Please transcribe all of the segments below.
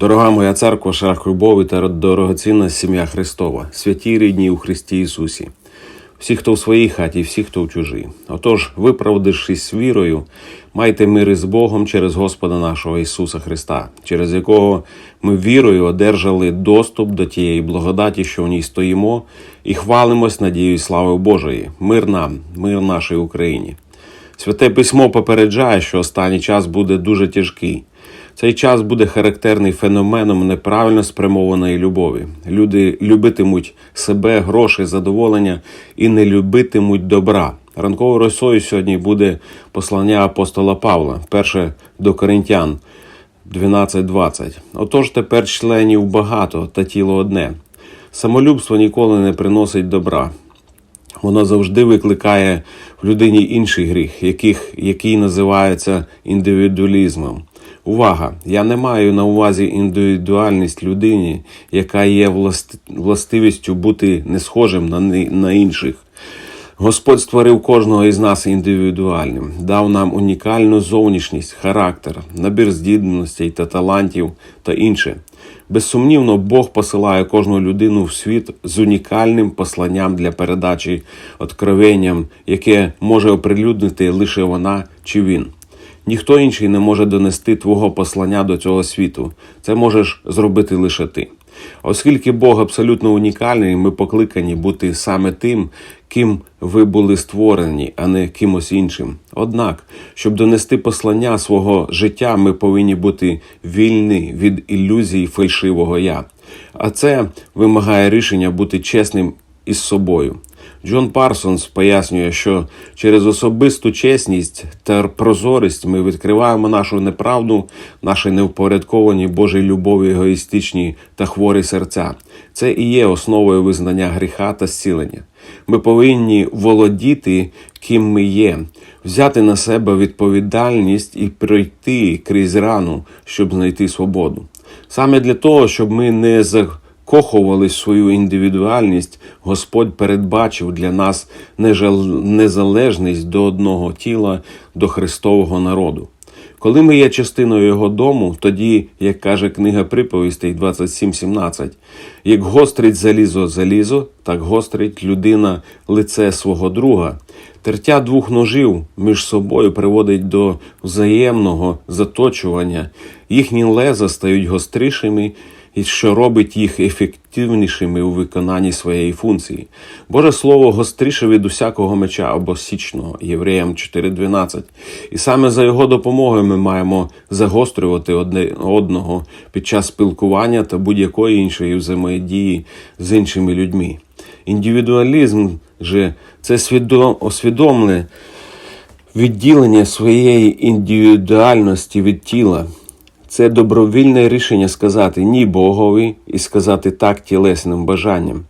Дорога моя церква, шах любові та дорогоцінна сім'я Христова, святі рідні у Христі Ісусі, всі, хто в своїй хаті, всі, хто в чужій. Отож, виправдавшись вірою, майте мир із Богом через Господа нашого Ісуса Христа, через якого ми вірою одержали доступ до тієї благодаті, що в ній стоїмо, і хвалимось надією слави Божої. Мир нам, мир нашій Україні. Святе письмо попереджає, що останній час буде дуже тяжкий. Цей час буде характерний феноменом неправильно спрямованої любові. Люди любитимуть себе, гроші, задоволення і не любитимуть добра. Ранковою росою сьогодні буде послання апостола Павла, перше до Коринтян 12.20. Отож тепер членів багато та тіло одне. Самолюбство ніколи не приносить добра. Воно завжди викликає в людині інший гріх, який називається індивідуалізмом. Увага! Я не маю на увазі індивідуальність людині, яка є властивістю бути не схожим на, на інших. Господь створив кожного із нас індивідуальним, дав нам унікальну зовнішність, характер, набір здібностей та талантів та інше. Безсумнівно, Бог посилає кожну людину в світ з унікальним посланням для передачі откровенням, яке може оприлюднити лише вона чи він. Ніхто інший не може донести твого послання до цього світу. Це можеш зробити лише ти. Оскільки Бог абсолютно унікальний, ми покликані бути саме тим, ким ви були створені, а не кимось іншим. Однак, щоб донести послання свого життя, ми повинні бути вільні від ілюзій фальшивого я. А це вимагає рішення бути чесним із собою. Джон Парсонс пояснює, що через особисту чесність та прозорість ми відкриваємо нашу неправду, наші невпорядковані Божій любові, егоїстичні та хворі серця. Це і є основою визнання гріха та зцілення. Ми повинні володіти, ким ми є, взяти на себе відповідальність і пройти крізь рану, щоб знайти свободу. Саме для того, щоб ми не закохували свою індивідуальність, Господь передбачив для нас незалежність до одного тіла, до Христового народу. Коли ми є частиною Його дому, тоді, як каже книга приповістей 27.17, як гострить залізо залізо, так гострить людина лице свого друга. Тертя двох ножів між собою приводить до взаємного заточування, їхні леза стають гострішими і що робить їх ефективнішими у виконанні своєї функції. Боже Слово гостріше від усякого меча або січного, Євреям 4.12. І саме за його допомогою ми маємо загострювати одне одного під час спілкування та будь-якої іншої взаємодії з іншими людьми. Індивідуалізм же це свідом, відділення своєї індивідуальності від тіла. Це добровільне рішення сказати ні Богові і сказати так тілесним бажанням.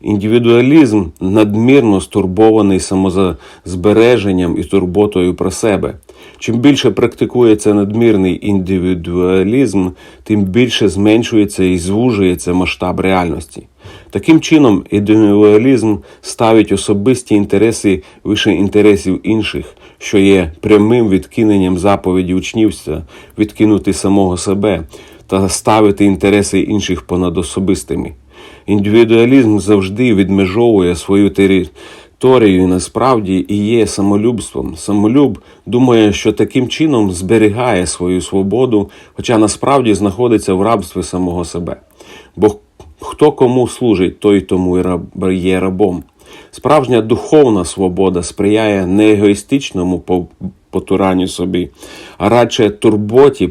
Індивідуалізм надмірно стурбований самозабереженням і турботою про себе. Чим більше практикується надмірний індивідуалізм, тим більше зменшується і звужується масштаб реальності. Таким чином, індивідуалізм ставить особисті інтереси вище інтересів інших, що є прямим відкиненням заповіді учнівства, відкинути самого себе та ставити інтереси інших понад особистими. Індивідуалізм завжди відмежовує свою територію насправді і є самолюбством. Самолюб думає, що таким чином зберігає свою свободу, хоча насправді знаходиться в рабстві самого себе. Бо хто кому служить, той тому і є рабом. Справжня духовна свобода сприяє не егоїстичному потуранню собі, а радше турботі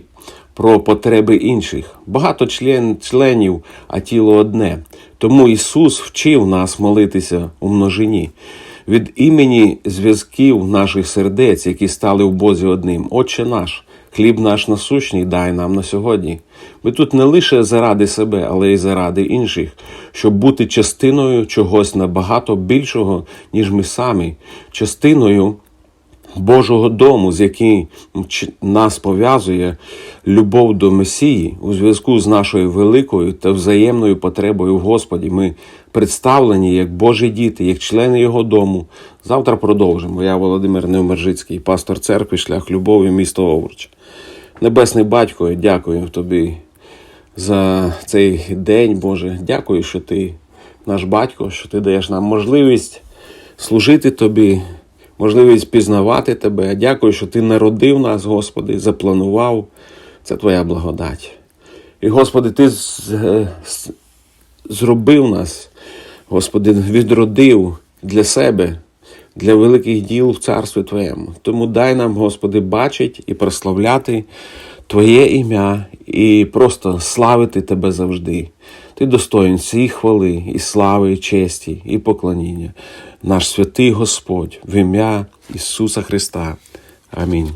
про потреби інших. Багато член, членів, а тіло одне. Тому Ісус вчив нас молитися у множині. Від імені зв'язків наших сердець, які стали в Бозі одним, Отче наш, хліб наш насущний дай нам на сьогодні. Ми тут не лише заради себе, але й заради інших, щоб бути частиною чогось набагато більшого, ніж ми самі, частиною Божого дому, з яким нас пов'язує любов до Месії у зв'язку з нашою великою та взаємною потребою в Господі. Ми представлені як Божі діти, як члени Його дому. Завтра продовжимо. Я Володимир Невмержицький, пастор церкви, шлях любові, місто Овруч. Небесний Батько, дякую тобі за цей день, Боже. Дякую, що ти наш батько, що ти даєш нам можливість служити тобі, можливість пізнавати тебе. Дякую, що ти народив нас, Господи, запланував. Це Твоя благодать. І, Господи, Ти е, зробив нас, Господи, відродив для себе, для великих діл в Царстві Твоєму. Тому дай нам, Господи, бачить і прославляти Твоє ім'я і просто славити Тебе завжди. Ти достоїн всієї хвали, і слави, і честі, і поклоніння. Наш святий Господь в ім'я Ісуса Христа. Амінь.